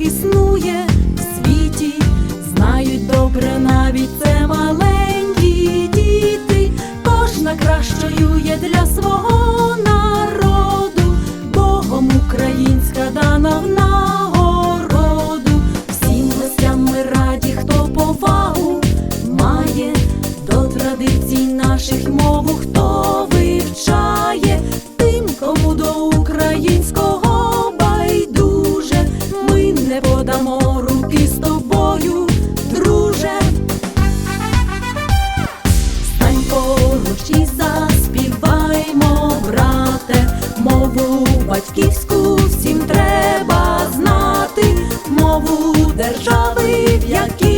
існує в світі, знають добре навіть це українська батьківську всім треба знати мову держави, в якій